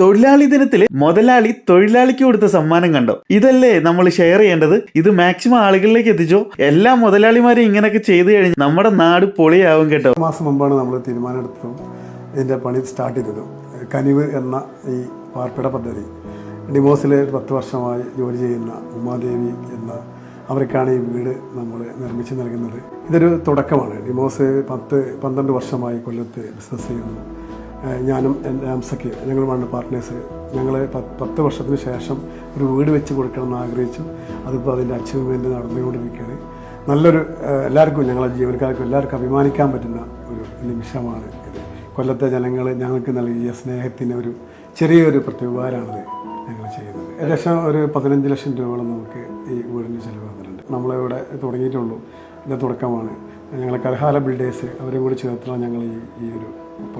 തൊഴിലാളി ദിനത്തിൽ മുതലാളി തൊഴിലാളിക്ക് കൊടുത്ത സമ്മാനം കണ്ടോ? ഇതല്ലേ നമ്മൾ ഷെയർ ചെയ്യേണ്ടത്? ഇത് മാക്സിമം ആളുകളിലേക്ക് എത്തിച്ചോ? എല്ലാ മുതലാളിമാരും ഇങ്ങനെയൊക്കെ ചെയ്തു കഴിഞ്ഞാൽ നമ്മുടെ നാട് പൊളിയാവും കേട്ടോ. മാസം മുമ്പാണ് നമ്മൾ തീരുമാനമെടുത്തതും ഇതിന്റെ പണി സ്റ്റാർട്ട് ചെയ്തതും. കനിവ് എന്ന ഈ പാർപ്പിട പദ്ധതി ഡിമോസിൽ പത്ത് വർഷമായി ജോലി ചെയ്യുന്ന ഉമാദേവി എന്ന അവർക്കാണ് ഈ വീട് നമ്മൾ നിർമ്മിച്ച് നൽകുന്നത്. ഇതൊരു തുടക്കമാണ്. ഡിമോസ് പത്ത് പന്ത്രണ്ട് വർഷമായി കൊല്ലത്ത് ബിസിനസ് ചെയ്യുന്നു. ഞാനും എന്റെ അംസയ്ക്ക് ഞങ്ങളുമാണ് പാർട്ട്നേഴ്സ് ഞങ്ങൾ പത്ത് വർഷത്തിന് ശേഷം ഒരു വീട് വെച്ച് കൊടുക്കണമെന്ന് ആഗ്രഹിച്ചു. അതിപ്പോൾ അതിന്റെ അച്ചീവ്മെന്റ് നടന്നുകൊണ്ടിരിക്കുകയാണ്. നല്ലൊരു എല്ലാവർക്കും ഞങ്ങളെ ജീവനക്കാർക്കും എല്ലാവർക്കും അഭിമാനിക്കാൻ പറ്റുന്ന ഒരു നിമിഷമാണ് ഇത്. കൊല്ലത്തെ ജനങ്ങൾ ഞങ്ങൾക്ക് നൽകിയ സ്നേഹത്തിന് ഒരു ചെറിയൊരു പ്രത്യുപകാരമാണിത് ഞങ്ങൾ ചെയ്യുന്നത്. ഏകദേശം ഒരു പതിനഞ്ച് ലക്ഷം രൂപയോളം നമുക്ക് ഈ വീടിന് ചിലവ് വന്നിട്ടുണ്ട്. നമ്മളിവിടെ തുടങ്ങിയിട്ടുള്ളൂ. ഇതിന്റെ തുടക്കമാണ്. ഞങ്ങളെ കലഹാല ബിൽഡേഴ്സ് അവരെ കൂടി ചേർത്താണ് ഞങ്ങൾ ഈ ഈ ഒരു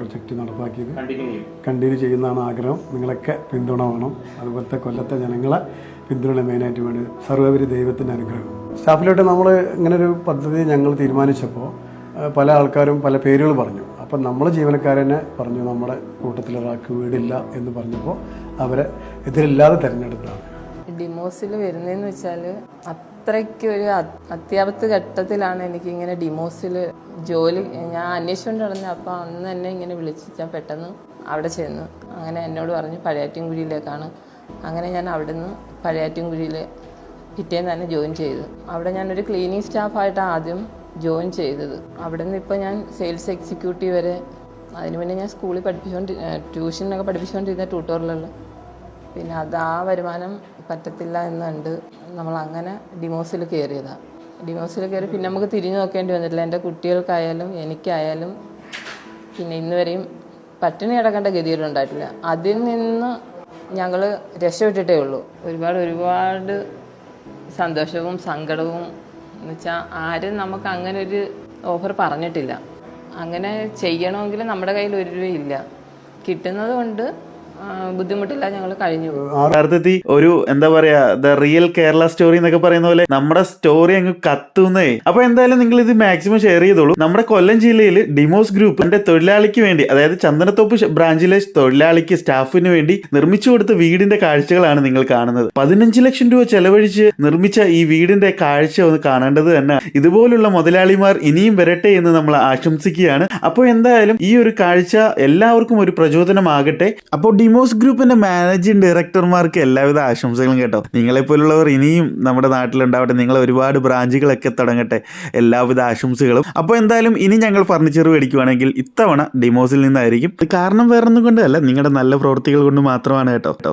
പ്രൊജക്റ്റ് നടപ്പാക്കിയത്. കണ്ടിന്യൂ. ചെയ്യുന്നതാണ് ആഗ്രഹം. നിങ്ങളൊക്കെ പിന്തുണ വേണം. അതുപോലത്തെ കൊല്ലത്തെ ജനങ്ങളെ പിന്തുണ മെയിനായിട്ട് വേണ്ടി സർവോപരി ദൈവത്തിന്റെ അനുഗ്രഹം. സ്റ്റാഫിലോട്ട് നമ്മൾ ഇങ്ങനെ ഒരു പദ്ധതി ഞങ്ങൾ തീരുമാനിച്ചപ്പോൾ പല ആൾക്കാരും പല പേരുകൾ പറഞ്ഞു. അപ്പം നമ്മൾ ജീവനക്കാരനെ പറഞ്ഞു നമ്മുടെ കൂട്ടത്തിലൊരാൾക്ക് വീടില്ല എന്ന് പറഞ്ഞപ്പോൾ അവരെ എതിരില്ലാതെ തിരഞ്ഞെടുത്തതാണ്. ഡിമോസിൽ വരുന്നതെന്ന് വെച്ചാൽ അത്രയ്ക്ക് ഒരു അത്- അത്യാപത്ത് ഘട്ടത്തിലാണ് എനിക്ക് ഇങ്ങനെ ഡിമോസിൽ ജോലി ഞാൻ അന്വേഷിച്ചുകൊണ്ട് നടന്നത്. അപ്പോൾ അന്ന് എന്നെ ഇങ്ങനെ വിളിച്ച് ഞാൻ പെട്ടെന്ന് അവിടെ ചെന്നു അങ്ങനെ എന്നോട് പറഞ്ഞു പഴയാറ്റിൻകുഴിയിലേക്കാണ് അങ്ങനെ ഞാൻ അവിടെ നിന്ന് പഴയാറ്റിൻകുഴിയിൽ പിറ്റേന്ന് തന്നെ ജോയിൻ ചെയ്തു. അവിടെ ഞാനൊരു ക്ലീനിങ് സ്റ്റാഫായിട്ടാണ് ആദ്യം ജോയിൻ ചെയ്തത്. അവിടെ നിന്ന് ഇപ്പോൾ ഞാൻ സെയിൽസ് എക്സിക്യൂട്ടീവ് വരെ അതിന് മുന്നേ ഞാൻ സ്കൂളിൽ പഠിപ്പിച്ചുകൊണ്ട് ട്യൂഷനൊക്കെ പഠിപ്പിച്ചുകൊണ്ടിരുന്ന ട്യൂട്ടോറിലുള്ള പിന്നെ അത് ആ വരുമാനം പറ്റത്തില്ല എന്നുണ്ട് നമ്മൾ അങ്ങനെ ഡിമോസിൽ കയറിയതാണ് ഡിമോസിൽ കയറി പിന്നെ നമുക്ക് തിരിഞ്ഞു നോക്കേണ്ടി വന്നിട്ടില്ല. എന്റെ കുട്ടികൾക്കായാലും എനിക്കായാലും പിന്നെ ഇന്ന് വരെയും പട്ടിണി കിടക്കേണ്ട ഗതികേടുണ്ടായിട്ടില്ല അതിൽ നിന്ന് ഞങ്ങൾ രക്ഷപ്പെട്ടിട്ടേ ഉള്ളൂ. ഒരുപാട് ഒരുപാട് സന്തോഷവും സങ്കടവും എന്ന് വെച്ചാൽ ആരും നമുക്ക് അങ്ങനെ ഒരു ഓഫർ പറഞ്ഞിട്ടില്ല. അങ്ങനെ ചെയ്യണമെങ്കിൽ നമ്മുടെ കയ്യിൽ ഒരു രൂപയില്ല കിട്ടുന്നത് കൊണ്ട് ബുദ്ധിമുട്ടില്ല ഞങ്ങൾ കഴിഞ്ഞു. ഒരു എന്താ പറയാ ദ റിയൽ കേരള സ്റ്റോറി എന്നൊക്കെ പറയുന്ന പോലെ നമ്മുടെ സ്റ്റോറി അങ്ങ് കത്തുന്നേ. അപ്പൊ എന്തായാലും നിങ്ങൾ ഇത് മാക്സിമം ഷെയർ ചെയ്തോളൂ. നമ്മുടെ കൊല്ലം ജില്ലയിൽ ഡിമോസ് ഗ്രൂപ്പ് എന്റെ തൊഴിലാളിക്ക് വേണ്ടി അതായത് ചന്ദനത്തോപ്പ് ബ്രാഞ്ചിലെ തൊഴിലാളിക്ക് സ്റ്റാഫിന് വേണ്ടി നിർമ്മിച്ചു കൊടുത്ത വീടിന്റെ കാഴ്ചകളാണ് നിങ്ങൾ കാണുന്നത്. പതിനഞ്ച് ലക്ഷം രൂപ ചെലവഴിച്ച് നിർമ്മിച്ച ഈ വീടിന്റെ കാഴ്ച ഒന്ന് കാണേണ്ടത് തന്നെ. ഇതുപോലുള്ള മുതലാളിമാർ ഇനിയും വരട്ടെ എന്ന് നമ്മൾ ആശംസിക്കുകയാണ്. അപ്പോൾ എന്തായാലും ഈ ഒരു കാഴ്ച എല്ലാവർക്കും ഒരു പ്രചോദനമാകട്ടെ. അപ്പോൾ ഡിമോസ് ഗ്രൂപ്പിന്റെ മാനേജിംഗ് ഡയറക്ടർമാർക്ക് എല്ലാവിധ ആശംസകളും കേട്ടോ. നിങ്ങളെ നിങ്ങളെപ്പോലുള്ളവർ ഇനിയും നമ്മുടെ നാട്ടിലുണ്ടാവട്ടെ. നിങ്ങൾ ഒരുപാട് ബ്രാഞ്ചുകളൊക്കെ തുടങ്ങട്ടെ. എല്ലാവിധ ആശംസകളും. അപ്പോൾ എന്തായാലും ഇനി ഞങ്ങൾ ഫർണിച്ചർ മേടിക്കുവാണെങ്കിൽ ഇത്തവണ ഡിമോസിൽ നിന്നായിരിക്കും. കാരണം വേറൊന്നും കൊണ്ടല്ല. നിങ്ങളുടെ നല്ല പ്രവൃത്തികൾ കൊണ്ട് മാത്രമാണ് കേട്ടോ.